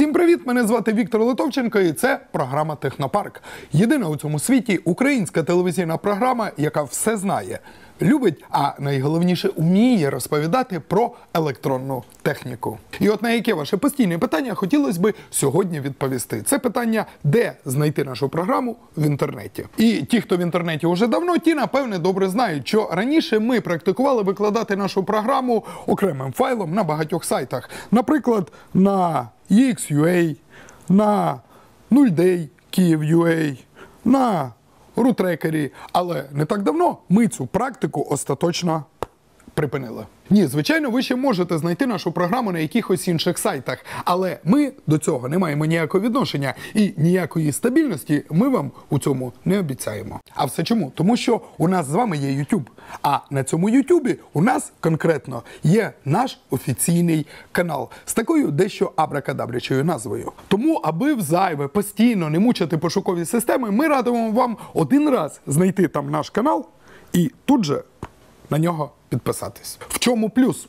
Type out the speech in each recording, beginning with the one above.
Всім привіт! Мене звати Віктор Литовченко, і це програма Технопарк. Єдина у цьому світі українська телевізійна програма, яка все знає, любить, а найголовніше вміє розповідати про електронну техніку. І от на яке ваше постійне питання хотілося би сьогодні відповісти. Це питання, де знайти нашу програму в інтернеті. І ті, хто в інтернеті вже давно, ті напевне добре знають, що раніше ми практикували викладати нашу програму окремим файлом на багатьох сайтах. Наприклад, на EXUA, на 0Day Kyiv.ua, на рутрекері. Але не так давно ми цю практику остаточно припинили. Ні, звичайно, ви ще можете знайти нашу програму на якихось інших сайтах, але ми до цього не маємо ніякого відношення і ніякої стабільності ми вам у цьому не обіцяємо. А все чому? Тому що у нас з вами є YouTube. А на цьому YouTube у нас конкретно є наш офіційний канал з такою дещо абракадабрячою назвою. Тому, аби в зайве постійно не мучити пошукові системи, ми радимо вам один раз знайти там наш канал і тут же на нього підписатись. В чому плюс?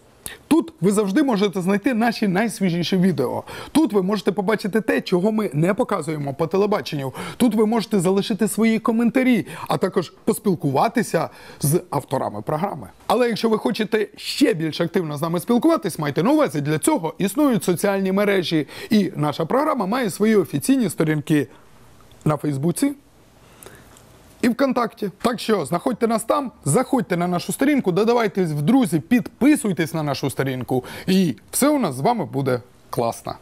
Тут ви завжди можете знайти наші найсвіжіші відео. Тут ви можете побачити те, чого ми не показуємо по телебаченню. Тут ви можете залишити свої коментарі, а також поспілкуватися з авторами програми. Але якщо ви хочете ще більш активно з нами спілкуватись, майте на увазі для цього існують соціальні мережі, і наша програма має свої офіційні сторінки на Фейсбуці ВКонтакті. Так що знаходьте нас там, заходьте на нашу сторінку, додавайтесь в друзі, підписуйтесь на нашу сторінку, і все у нас з вами буде класно.